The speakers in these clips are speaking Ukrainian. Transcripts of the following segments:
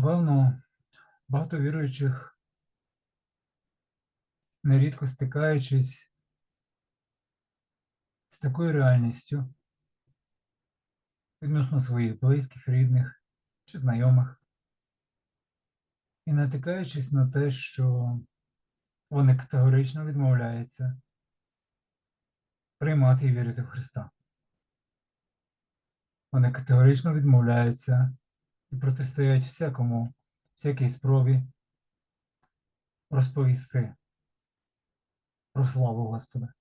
Напевно, багато віруючих, нерідко стикаючись з такою реальністю відносно своїх близьких, рідних чи знайомих, і натикаючись на те, що вони категорично відмовляються приймати і вірити в Христа. Вони категорично відмовляються і протистоять всякому, всякій спробі розповісти про славу Господа.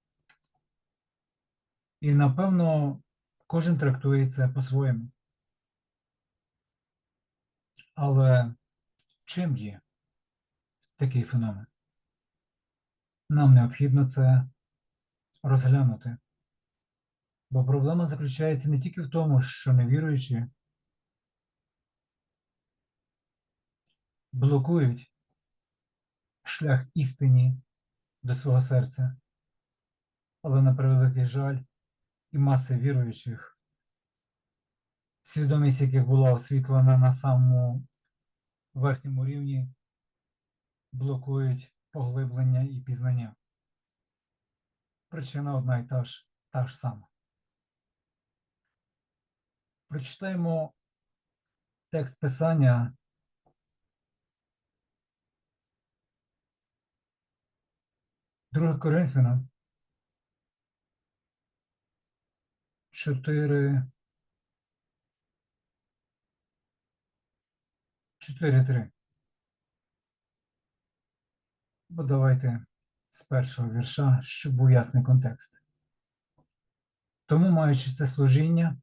І напевно кожен трактує це по-своєму. Але чим є такий феномен? Нам необхідно це розглянути. Бо проблема заключається не тільки в тому, що невіруючі блокують шлях істині до свого серця, але на превеликий жаль і маси віруючих, свідомість яких була освітлена на самому верхньому рівні, блокують поглиблення і пізнання. Причина одна і та ж, та ж сама. Прочитаємо текст писання. Друге Коринфяна. 4. 4.3. Бо давайте з першого вірша, щоб був ясний контекст. Тому, маючи це служіння,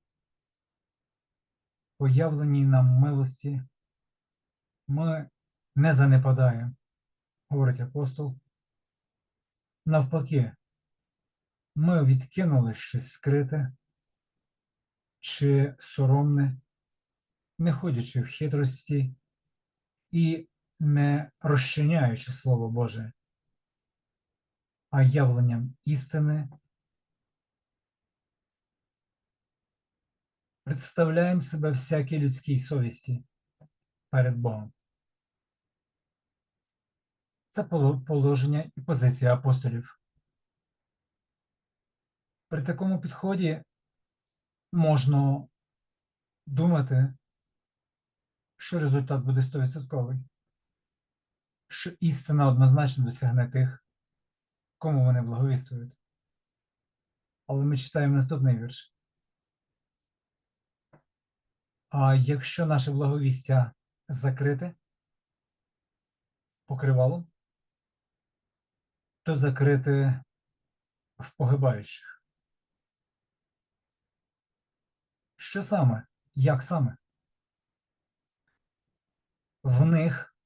появленій нам милості, ми не занепадаємо, говорить апостол. Навпаки, ми відкинули щось скрите чи соромне, не ходячи в хитрості і не розчиняючи Слово Боже, а явленням істини. Представляємо себе всякій людській совісті перед Богом. Це положення і позиція апостолів. При такому підході можна думати, що результат буде 100%, що істина однозначно досягне тих, кому вони благовіствують. Але ми читаємо наступний вірш. А якщо наше благовістя закрите покривалом, то закрите в погибаючих. Що саме? Як саме? В них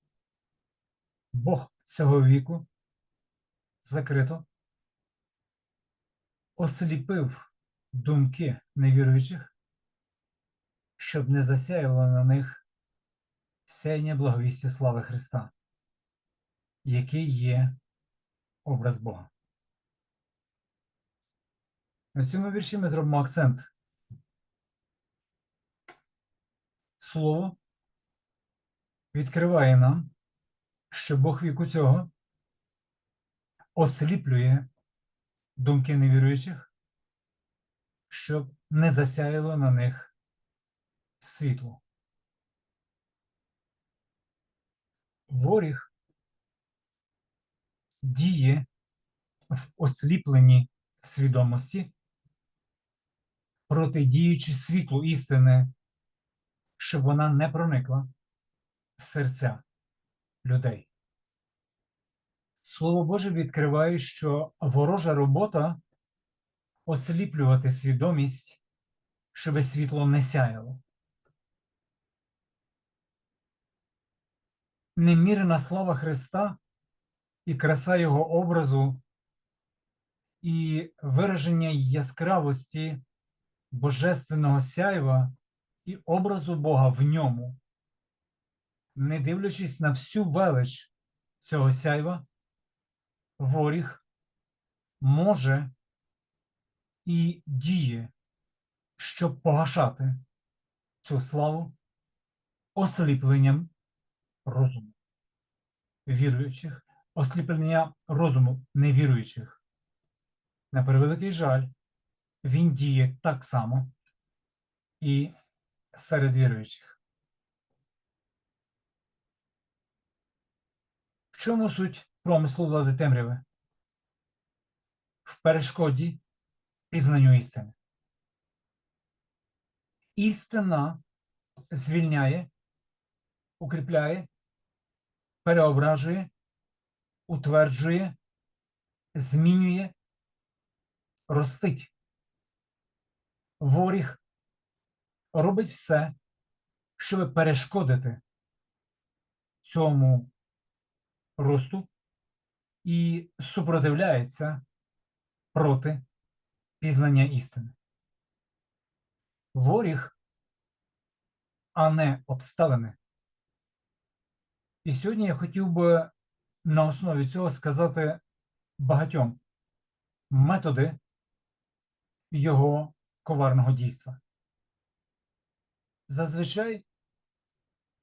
Бог цього віку закрито осліпив думки невіруючих, щоб не засяяло на них сяйня благовістя слави Христа, який є образ Бога. На цьому вірші ми зробимо акцент. Слово відкриває нам, що Бог віку цього осліплює думки невіруючих, щоб не засяяло на них світло. Воріг діє в осліпленні свідомості, протидіючи світлу істини, щоб вона не проникла в серця людей. Слово Боже відкриває, що ворожа робота осліплювати свідомість, щоб світло не сяяло. Немірена слава Христа і краса Його образу, і вираження яскравості божественного сяйва і образу Бога в ньому, не дивлячись на всю велич цього сяйва, воріг може і діє, щоб погашати цю славу осліпленням розуму віруючих, осліплення розуму невіруючих. На превеликий жаль, він діє так само і серед віруючих. В чому суть промислу влади темряви? В перешкоді пізнанню істини. Істина звільняє, укріпляє, переображує, утверджує, змінює, ростить. Воріг робить все, щоб перешкодити цьому росту і супротивляється проти пізнання істини. Воріг, а не обставини. І сьогодні я хотів би на основі цього сказати багатьом методи його коварного дійства. Зазвичай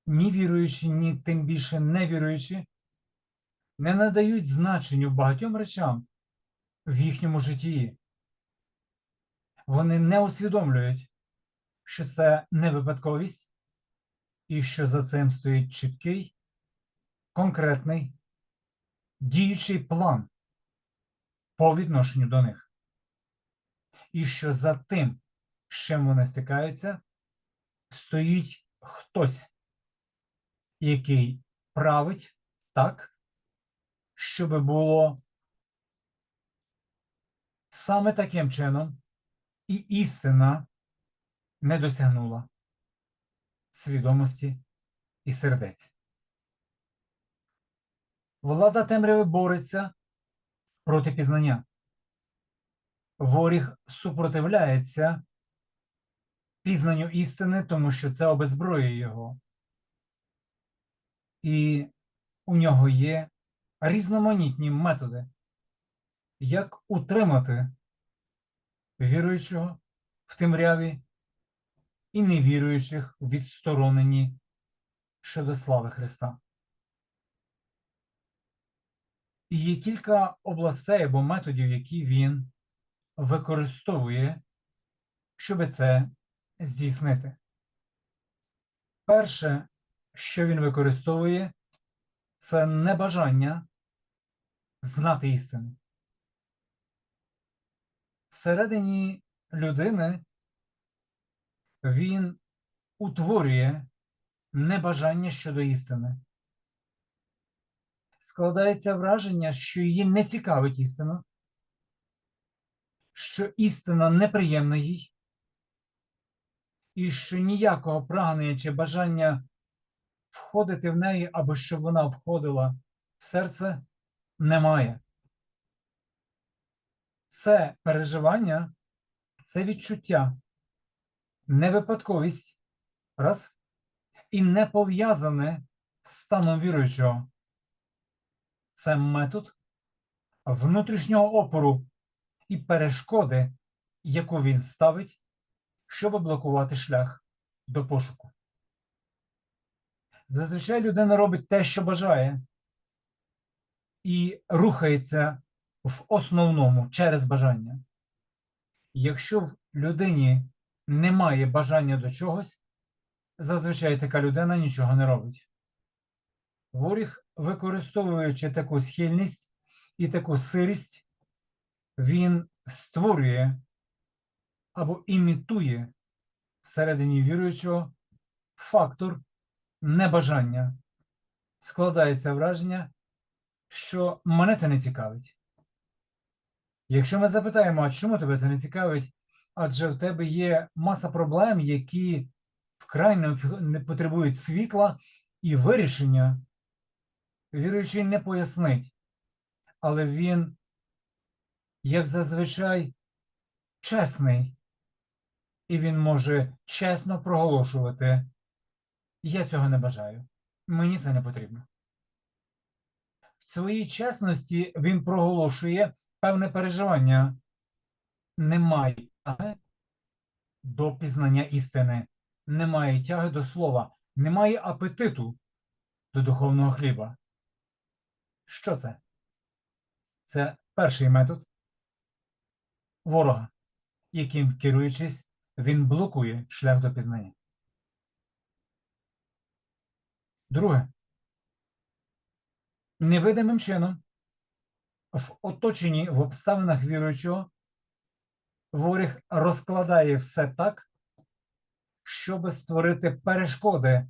ні віруючі, ні тим більше невіруючі не надають значенню багатьом речам в їхньому житті. Вони не усвідомлюють, що це не випадковість і що за цим стоїть чіткий, конкретний, діючий план по відношенню до них. І що за тим, з чим вони стикаються, стоїть хтось, який править так, щоб було саме таким чином, і істина не досягнула свідомості і сердець. Влада темряви бореться проти пізнання. Воріг супротивляється пізнанню істини, тому що це обезброює його. І у нього є різноманітні методи, як утримати віруючого в темряві і невіруючих відсторонені щодо слави Христа. І є кілька областей або методів, які він використовує, щоб це здійснити. Перше, що він використовує, це небажання знати істину. Всередині людини він утворює небажання щодо істини. Складається враження, що її не цікавить істина, що істина неприємна їй, і що ніякого прагнення чи бажання входити в неї або щоб вона входила в серце немає. Це переживання, це відчуття, не випадковість, раз, і не пов'язане з станом віруючого. Це метод внутрішнього опору і перешкоди, яку він ставить, щоб блокувати шлях до пошуку. Зазвичай людина робить те, що бажає, і рухається в основному через бажання. Якщо в людині немає бажання до чогось, зазвичай така людина нічого не робить. Воріг, використовуючи таку схильність і таку сирість, він створює або імітує всередині віруючого фактор небажання. Складається враження, що мене це не цікавить. Якщо ми запитаємо, а чому тебе це не цікавить, адже в тебе є маса проблем, які вкрай не потребують світла і вирішення, віруючий не пояснить, але він, як зазвичай, чесний, і він може чесно проголошувати. Я цього не бажаю. Мені це не потрібно. В своїй чесності він проголошує певне переживання. Немає тяги до пізнання істини, немає тяги до слова, немає апетиту до духовного хліба. Що це? Це перший метод ворога, яким керуючись, він блокує шлях до пізнання. Друге, невидимим чином в оточенні в обставинах віруючого ворог розкладає все так, щоб створити перешкоди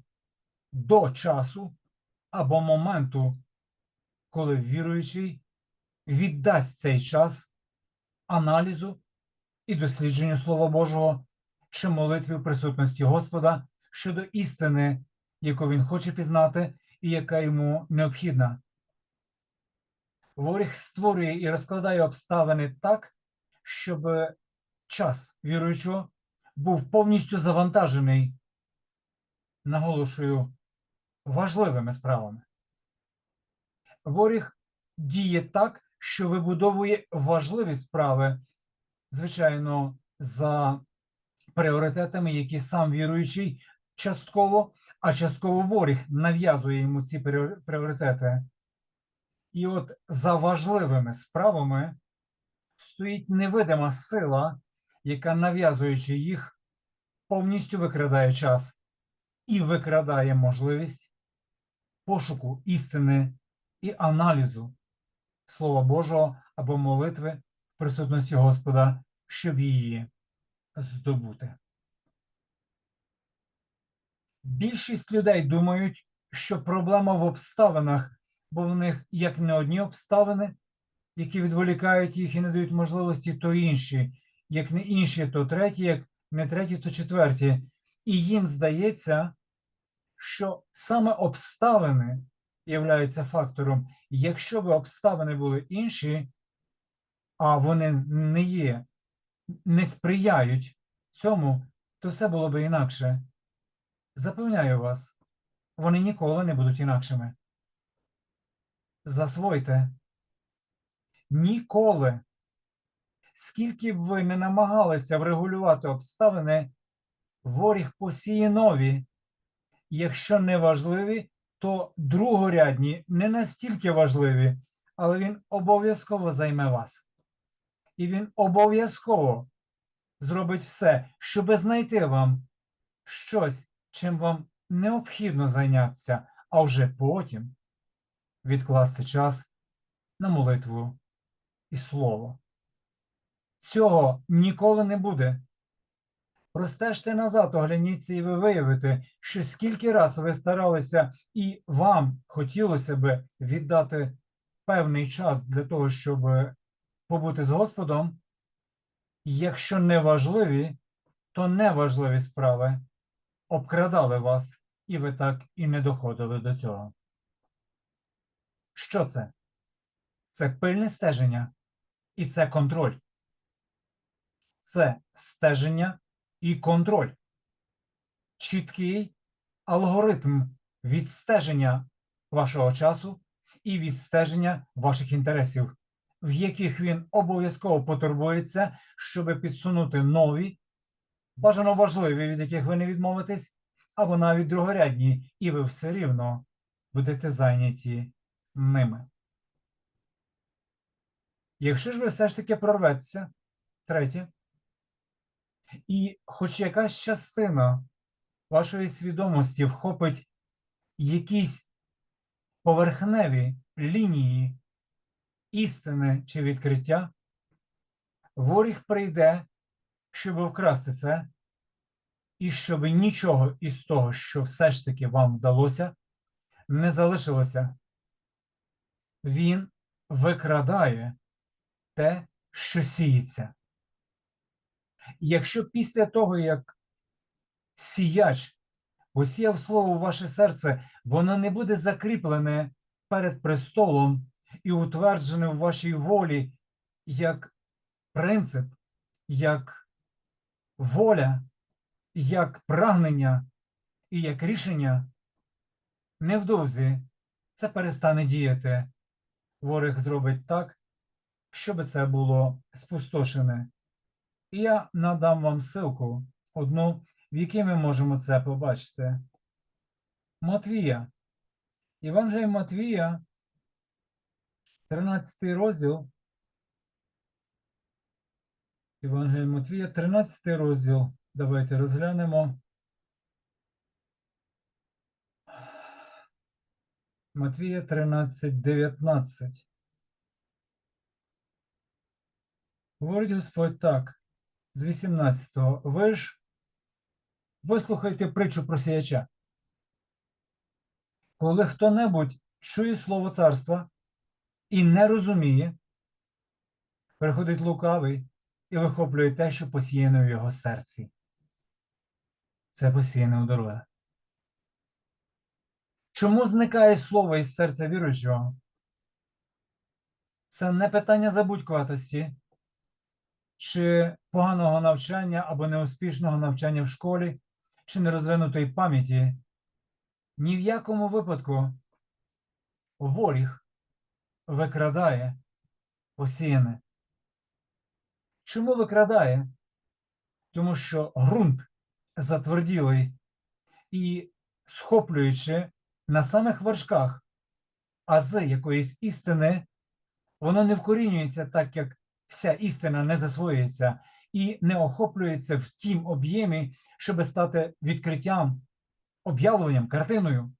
до часу або моменту, коли віруючий віддасть цей час аналізу і дослідженню Слова Божого чи молитві в присутності Господа щодо істини, яку він хоче пізнати і яка йому необхідна. Ворог створює і розкладає обставини так, щоб час віруючого був повністю завантажений, наголошую, важливими справами. Ворог діє так, що вибудовує важливі справи, звичайно, за пріоритетами, які сам віруючий частково, а частково ворог нав'язує йому ці пріоритети. І от за важливими справами стоїть невидима сила, яка, нав'язуючи їх, повністю викрадає час і викрадає можливість пошуку істини і аналізу Слова Божого або молитви в присутності Господа, щоб її здобути. Більшість людей думають, що проблема в обставинах, бо в них як не одні обставини, які відволікають їх і не дають можливості, то інші, як не інші, то треті, як не треті, то четверті. І їм здається, що саме обставини являються фактором. Якщо б обставини були інші, а вони не є, не сприяють цьому, то все було б інакше. Запевняю вас, вони ніколи не будуть інакшими. Засвойте. Ніколи. Скільки б ви не намагалися врегулювати обставини, воріг посіє нові. Якщо не важливі, то другорядні не настільки важливі, але він обов'язково займе вас. І він обов'язково зробить все, щоб знайти вам щось, чим вам необхідно зайнятися, а вже потім відкласти час на молитву і слово. Цього ніколи не буде. Простежте назад, огляніться, і ви виявите, що скільки раз ви старалися, і вам хотілося би віддати певний час для того, щоб побути з Господом, якщо не важливі, то неважливі справи обкрадали вас, і ви так і не доходили до цього. Що це? Це пильне стеження і це контроль. Це стеження і контроль. Чіткий алгоритм відстеження вашого часу і відстеження ваших інтересів, в яких він обов'язково потурбується, щоб підсунути нові, бажано важливі, від яких ви не відмовитесь, або навіть другорядні, і ви все рівно будете зайняті ними. Якщо ж ви все ж таки прорветеся, третє, і хоч якась частина вашої свідомості вхопить якісь поверхневі лінії істини чи відкриття, ворог прийде, щоб вкрасти це, і щоб нічого із того, що все ж таки вам вдалося, не залишилося. Він викрадає те, що сіється. Якщо після того, як сіяч посіяв слово в ваше серце, воно не буде закріплене перед престолом і утверджене в вашій волі як принцип, як воля, як прагнення і як рішення, невдовзі це перестане діяти. Ворог зробить так, щоб це було спустошене. І я надам вам ссылку, одну, в якій ми можемо це побачити. Матвія, Євангелія Матвія, 13 розділ. Євангелія Матвія, 13 розділ. Давайте розглянемо. Матвія 13, 19. Говорить Господь так, з 18-го. Ви ж вислухайте притчу про сіяча. Коли хто-небудь чує слово царства і не розуміє, приходить лукавий і вихоплює те, що посіяно в його серці. Це посіяне у дороги. Чому зникає слово із серця віруючого? Це не питання забудькуватості чи поганого навчання або неуспішного навчання в школі, чи нерозвинутої пам'яті. Ні в якому випадку воріг викрадає посіяне. Чому викрадає? Тому що ґрунт затверділий і схоплюючи на самих вершках ази якоїсь істини, воно не вкорінюється так, як вся істина не засвоюється і не охоплюється в тім об'ємі, щоб стати відкриттям, об'явленням, картиною.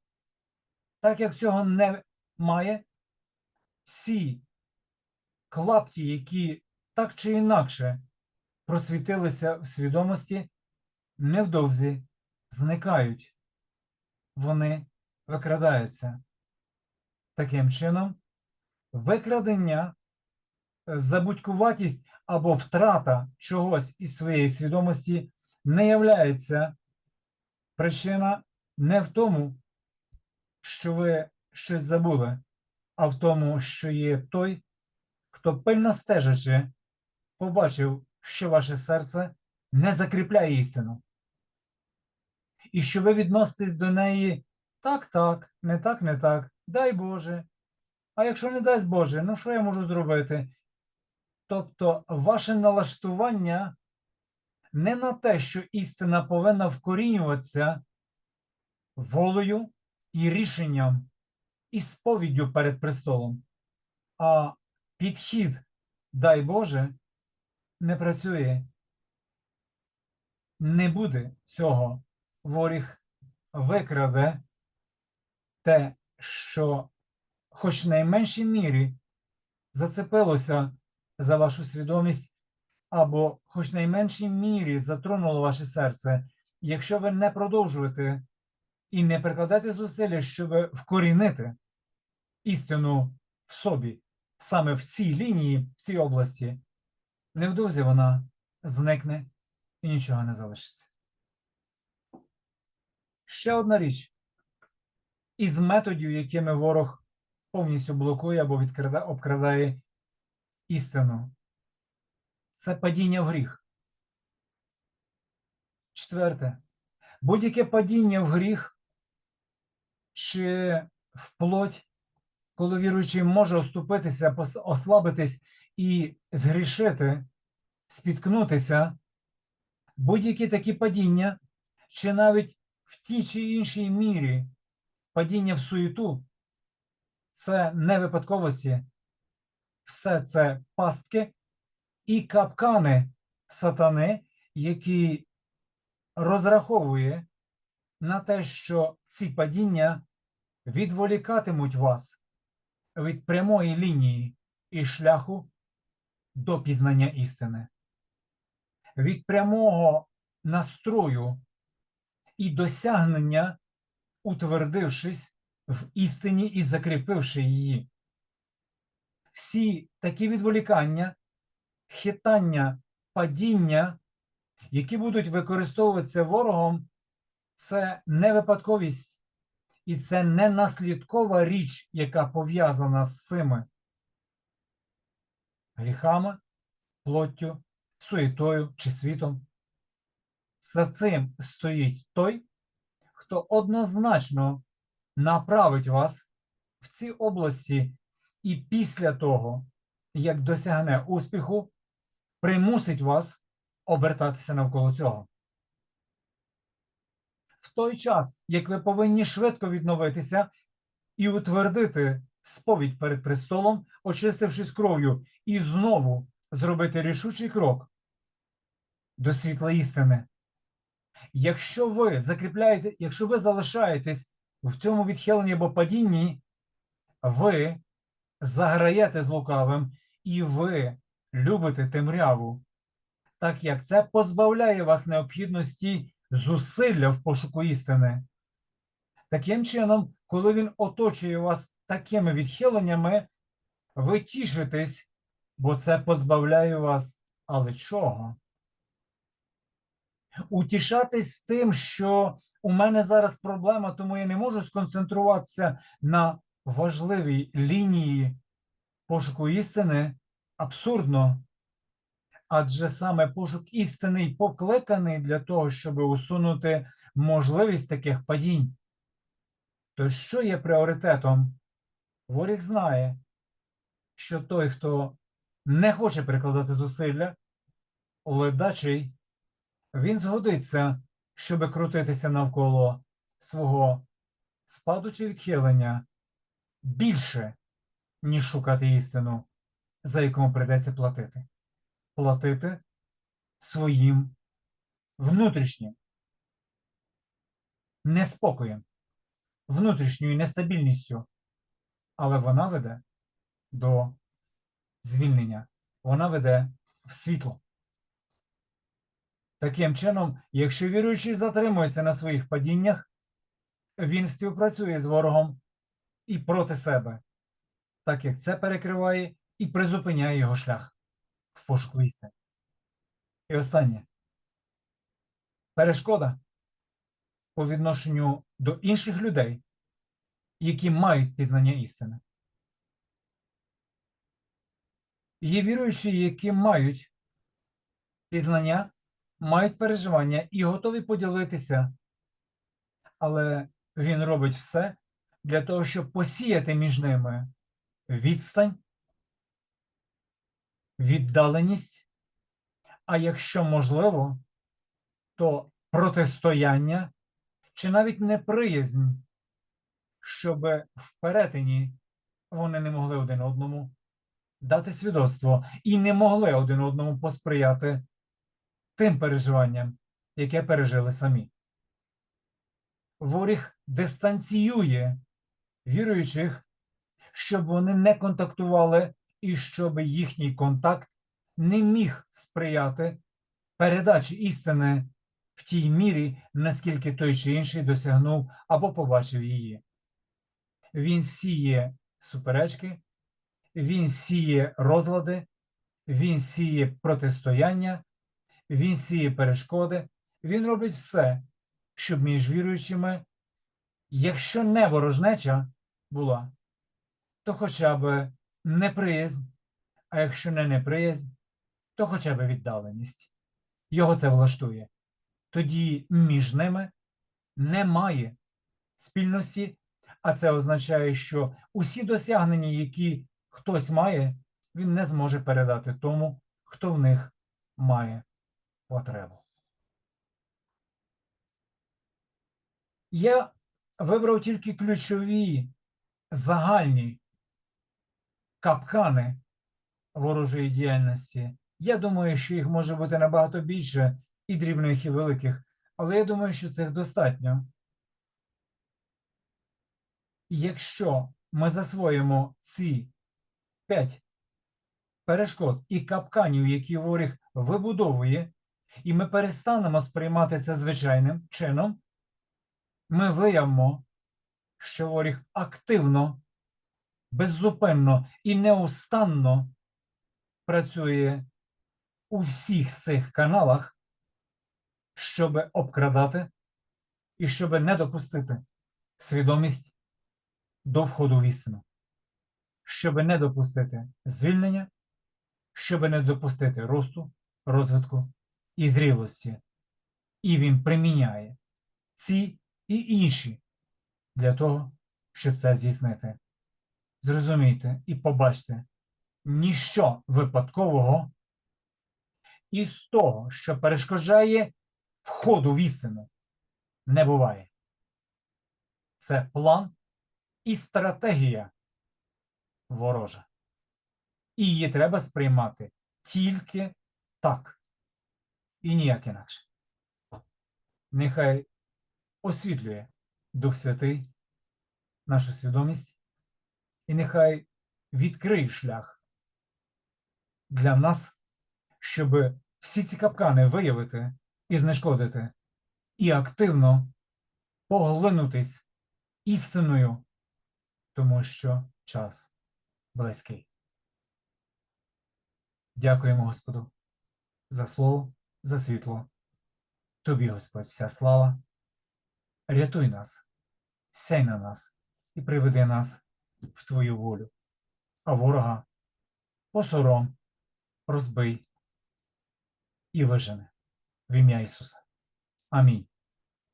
Так як цього немає, всі клапті, які так чи інакше просвітилися в свідомості, невдовзі зникають. Вони викрадаються. Таким чином, викрадення, забудькуватість або втрата чогось із своєї свідомості не являється причина не в тому, що ви щось забули, а в тому, що є той, хто пильно стежачи, побачив, що ваше серце не закріпляє істину. І що ви відноситесь до неї так, так, не так, не так, дай Боже. А якщо не дасть Боже, ну що я можу зробити? Тобто, ваше налаштування не на те, що істина повинна вкорінюватися волею і рішенням і сповіддю перед престолом, а підхід, дай Боже, не працює. Не буде цього. Воріг викраде те, що хоч в найменшій мірі зацепилося за вашу свідомість, або хоч найменшій мірі затронуло ваше серце, якщо ви не продовжуєте і не прикладаєте зусилля, щоб вкорінити істину в собі, саме в цій лінії, в цій області, невдовзі вона зникне і нічого не залишиться. Ще одна річ із методів, якими ворог повністю блокує або відкрадає, обкрадає істину. Це падіння в гріх. Четверте. Будь-яке падіння в гріх чи в плоть, коли віруючий може оступитися, ослабитись і згрішити, спіткнутися, будь-які такі падіння, чи навіть в тій чи іншій мірі падіння в суєту, це не випадковості, все це пастки і капкани сатани, які розраховує на те, що ці падіння відволікатимуть вас від прямої лінії і шляху до пізнання істини, від прямого настрою і досягнення, утвердившись в істині і закріпивши її. Всі такі відволікання, хитання, падіння, які будуть використовуватися ворогом, це не випадковість і це не наслідкова річ, яка пов'язана з цими гріхами, плоттю, суєтою чи світом. За цим стоїть той, хто однозначно направить вас в ці області, і після того, як досягне успіху, примусить вас обертатися навколо цього. В той час, як ви повинні швидко відновитися, і утвердити сповідь перед престолом, очистившись кров'ю, і знову зробити рішучий крок до світла істини. Якщо ви закріпляєте, якщо ви залишаєтесь в цьому відхиленні або падінні, ви заграєте з лукавим і ви любите темряву, так як це позбавляє вас необхідності зусилля в пошуку істини. Таким чином, коли він оточує вас такими відхиленнями, ви тішитесь, бо це позбавляє вас, але чого? Утішатись тим, що у мене зараз проблема, тому я не можу сконцентруватися на важливій лінії пошуку істини, абсурдно. Адже саме пошук істини й покликаний для того, щоб усунути можливість таких падінь. То що є пріоритетом? Воріг знає, що той, хто не хоче прикладати зусилля, ледачий, він згодиться, щоб крутитися навколо свого спаду чи відхилення більше, ніж шукати істину, за якому прийдеться платити. Платити своїм внутрішнім неспокоєм, внутрішньою нестабільністю, але вона веде до звільнення, вона веде в світло. Таким чином, якщо віруючий затримується на своїх падіннях, він співпрацює з ворогом і проти себе, так як це перекриває і призупиняє його шлях в пошуку істини. І останнє. Перешкода по відношенню до інших людей, які мають пізнання істини. Є віруючі, які мають пізнання, мають переживання і готові поділитися, але він робить все для того, щоб посіяти між ними відстань, віддаленість, а якщо можливо, то протистояння чи навіть неприязнь, щоб в перетині вони не могли один одному дати свідоцтво і не могли один одному посприяти тим переживанням, яке пережили самі. Воріг дистанціює віруючих, щоб вони не контактували і щоб їхній контакт не міг сприяти передачі істини в тій мірі, наскільки той чи інший досягнув або побачив її. Він сіє суперечки, він сіє розлади, він сіє протистояння, він сіє перешкоди, він робить все, щоб між віруючими, якщо не ворожнеча була, то хоча б неприязнь, а якщо не неприязнь, то хоча б віддаленість. Його це влаштує. Тоді між ними немає спільності, а це означає, що усі досягнення, які хтось має, він не зможе передати тому, хто в них має потребу. Я вибрав тільки ключові загальні капкани ворожої діяльності. Я думаю, що їх може бути набагато більше і дрібних, і великих, але я думаю, що цих достатньо. Якщо ми засвоїмо ці п'ять перешкод і капканів, які ворог вибудовує, і ми перестанемо сприймати це звичайним чином, ми виявимо, що ворог активно, беззупинно і неустанно працює у всіх цих каналах, щоб обкрадати і щоб не допустити свідомість до входу в істину, щоб не допустити звільнення, щоб не допустити росту, розвитку і зрілості. І він приміняє ці і інші для того, щоб це здійснити. Зрозумійте і побачте, ніщо випадкового із того, що перешкоджає входу в істину, не буває. Це план і стратегія ворожа. І її треба сприймати тільки так. І ніяк інакше. Нехай освітлює Дух Святий нашу свідомість, і нехай відкриє шлях для нас, щоб всі ці капкани виявити і знешкодити, і активно поглинутись істиною, тому що час близький. Дякуємо Господу за слово, за світло. Тобі, Господь, вся слава. Рятуй нас, сяй на нас і приведи нас в Твою волю, а ворога посором, розбий і вижене в ім'я Ісуса. Амінь.